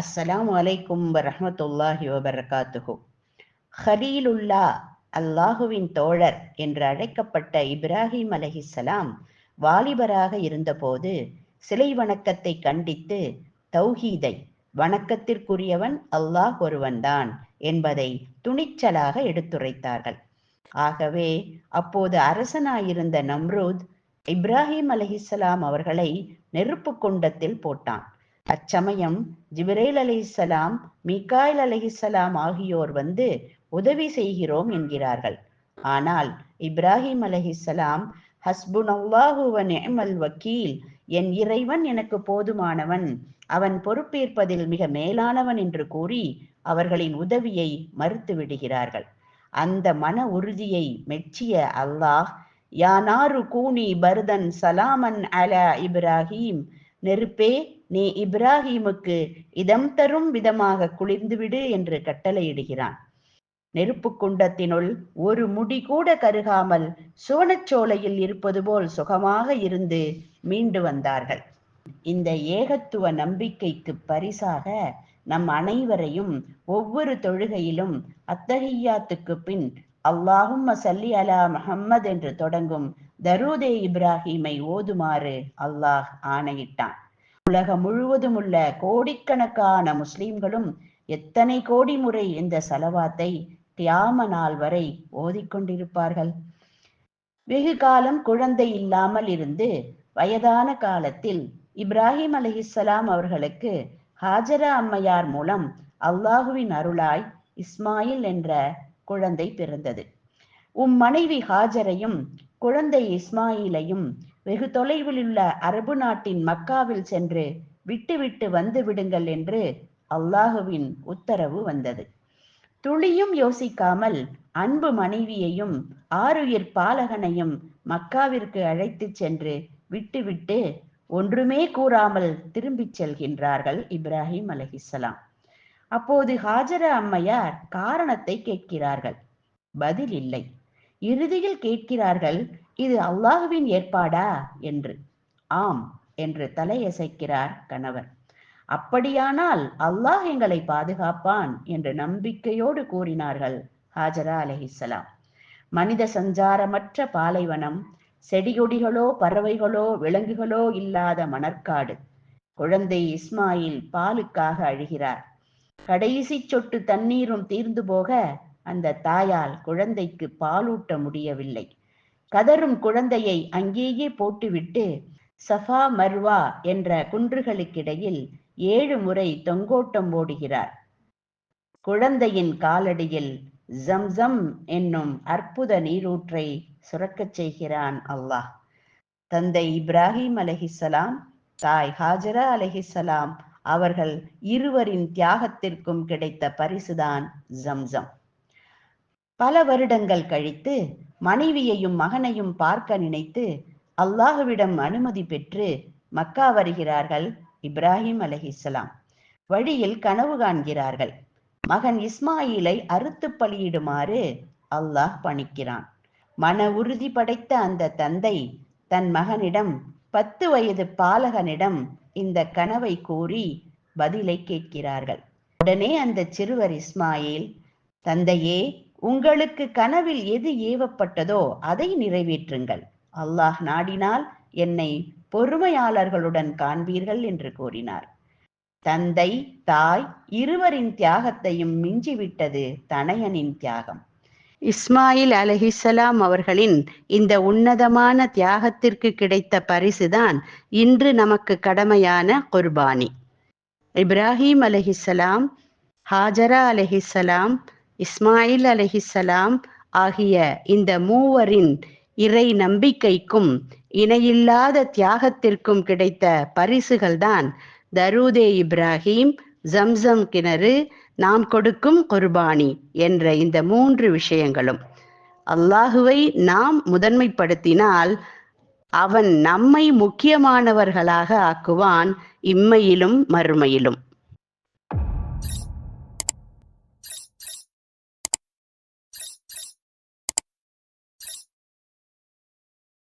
அஸ்ஸலாம் அலைக்கும் வரமத்துல்லாஹி வபரகாத்துஹு. ஹலீலுல்லா அல்லாஹுவின் தோழர் என்று அழைக்கப்பட்ட இப்ராஹிம் அலஹிசலாம் வாலிபராக இருந்தபோது சிலை வணக்கத்தை கண்டித்து தௌஹீதை வணக்கத்திற்குரியவன் அல்லாஹ் ஒருவன்தான் என்பதை துணிச்சலாக எடுத்துரைத்தார்கள். ஆகவே அப்போது அரசனாயிருந்த நம்ரூத் இப்ராஹிம் அலஹிசலாம் அவர்களை நெருப்பு குண்டத்தில் போட்டான். அச்சமயம் ஜிப்ரேல் அலிசலாம் மிகாயில் அலிசலாம் ஆகியோர் வந்து உதவி செய்கிறோம் என்கிறார்கள். ஆனால் இப்ராஹிம் அலஹிஸ்ஸலாம் ஹஸ்புன் அல்லாஹு நிஅமல் வக்கீல் என் இறைவன் எனக்கு போதுமானவன் அவன் பொறுப்பேற்பதில் மிக மேலானவன் என்று கூறி அவர்களின் உதவியை மறுத்து விடுகிறார்கள். அந்த மன உறுதியை மெச்சிய அல்லாஹ் யானாரு கூனி பர்தன் சலாமன் அல இப்ராஹிம் நெருப்பே நீ இப்ராஹிமுக்கு இதம் தரும் விதமாக குளிர்ந்துவிடு என்று கட்டளையிடுகிறான். நெருப்பு குண்டத்தினுள் ஒரு முடி கூட கருகாமல் சுவனச்சோலையில் இருப்பது போல் சுகமாக இருந்து மீண்டு வந்தார்கள். இந்த ஏகத்துவ நம்பிக்கைக்கு பரிசாக நம் அனைவரையும் ஒவ்வொரு தொழுகையிலும் அத்தகையாத்துக்கு பின் அல்லாஹும் சல்லி அலா முஹம்மது என்று தொடங்கும் தரூதே இப்ராஹிமை ஓதுமாறு அல்லாஹ் ஆணையிட்டான். உலகம் முழுவதும் உள்ள கோடிக்கணக்கான முஸ்லிம்களும் எத்தனை கோடி முறை இந்த சலவாத்தை தியாம நாள் வரை ஓதிக்கொண்டிருப்பார்கள் வெகு காலம் குழந்தை இல்லாமல் இருந்து வயதான காலத்தில் இப்ராஹிம் அலிஹிஸ்ஸலாம் அவர்களுக்கு ஹாஜரா அம்மையார் மூலம் அல்லாஹுவின் அருளாய் இஸ்மாயில் என்ற குழந்தை பிறந்தது. உம் மனைவி ஹாஜரையும் குழந்தை இஸ்மாயிலையும் வெகு தொலைவில் உள்ள அரபு நாட்டின் மக்காவில் சென்று விட்டுவிட்டு வந்து விடுங்கள் என்று அல்லாஹுவின் உத்தரவு வந்தது. துளியும் யோசிக்காமல் அன்பு மனைவியையும் ஆறுயிர் பாலகனையும் மக்காவிற்கு அழைத்துச் சென்று விட்டுவிட்டு ஒன்றுமே கூறாமல் திரும்பிச் செல்கின்றார்கள் இப்ராஹிம் அலஹிசலாம் அப்போது ஹாஜர அம்மையார் காரணத்தை கேட்கிறார்கள். பதில் இல்லை. இறுதியில் கேட்கிறார்கள் இது அல்லாஹுவின் ஏற்பாடா? என்று. ஆம் என்று தலையசைக்கிறார் கணவர். அப்படியானால் அல்லாஹ் எங்களை பாதுகாப்பான் என்று நம்பிக்கையோடு கூறினார்கள் ஹாஜரா அலஹிசலாம் மனித சஞ்சாரமற்ற பாலைவனம் செடியொடிகளோ பறவைகளோ விலங்குகளோ இல்லாத மணற்காடு. குழந்தை இஸ்மாயில் பாலுக்காக அழுகிறார். கடைசி சொட்டு தண்ணீரும் தீர்ந்து போக அந்த தாயால் குழந்தைக்கு பாலூட்ட முடியவில்லை. கதரும் குழந்தையை அங்கேயே போட்டுவிட்டு சஃபா மர்வா என்ற குன்றுகளுக்கிடையில் ஏழு முறை தொங்கோட்டம் ஓடுகிறார். குழந்தையின் காலடியில் ஜம்சம் என்னும் அற்புத நீரூற்றை சுரக்கச் செய்கிறான் அல்லாஹ். தந்தை இப்ராஹிம் அலஹிசலாம் தாய் ஹாஜரா அலஹிசலாம் அவர்கள் இருவரின் தியாகத்திற்கும் கிடைத்த பரிசுதான் ஜம்சம் பல வருடங்கள் கழித்து மனைவியையும் மகனையும் பார்க்க நினைத்து அல்லாஹுவிடம் அனுமதி பெற்று மக்கா வருகிறார்கள் இப்ராஹிம் அலஹிஸ்லாம் வழியில் கனவு காண்கிறார்கள். மகன் இஸ்மாயிலை அறுத்து பலியிடுமாறு அல்லாஹ் பணிக்கிறான். மன உறுதி படைத்த அந்த தந்தை தன் மகனிடம் பத்து வயது பாலகனிடம் இந்த கனவை கூறி பதிலை கேட்கிறார்கள். உடனே அந்த சிறுவர் இஸ்மாயில் தந்தையே உங்களுக்கு கனவில் எது ஏவப்பட்டதோ அதை நிறைவேற்றுங்கள். அல்லாஹ் நாடினால் என்னை பொறுமையாளர்களுடன் காண்பீர்கள் என்று கூறினார். தந்தை தாய் இருவரின் தியாகத்தையும் மிஞ்சிவிட்டது தனையனின் தியாகம். இஸ்மாயில் அலஹிசலாம் அவர்களின் இந்த உன்னதமான தியாகத்திற்கு கிடைத்த பரிசுதான் இன்று நமக்கு கடமையான குர்பானி. இப்ராஹிம் அலஹிசலாம் ஹாஜரா அலஹிசலாம் இஸ்மாயில் அலஹிசலாம் ஆகிய இந்த மூவரின் இறை நம்பிக்கைக்கும் இணையில்லாத தியாகத்திற்கும் கிடைத்த பரிசுகள்தான் தரூதே இப்ராஹிம் ஜம்சம் கிணறு நாம் கொடுக்கும் குர்பானி என்ற இந்த மூன்று விஷயங்களும். அல்லாஹுவை நாம் முதன்மைப்படுத்தினால் அவன் நம்மை முக்கியமானவர்களாக ஆக்குவான் இம்மையிலும் மறுமையிலும்.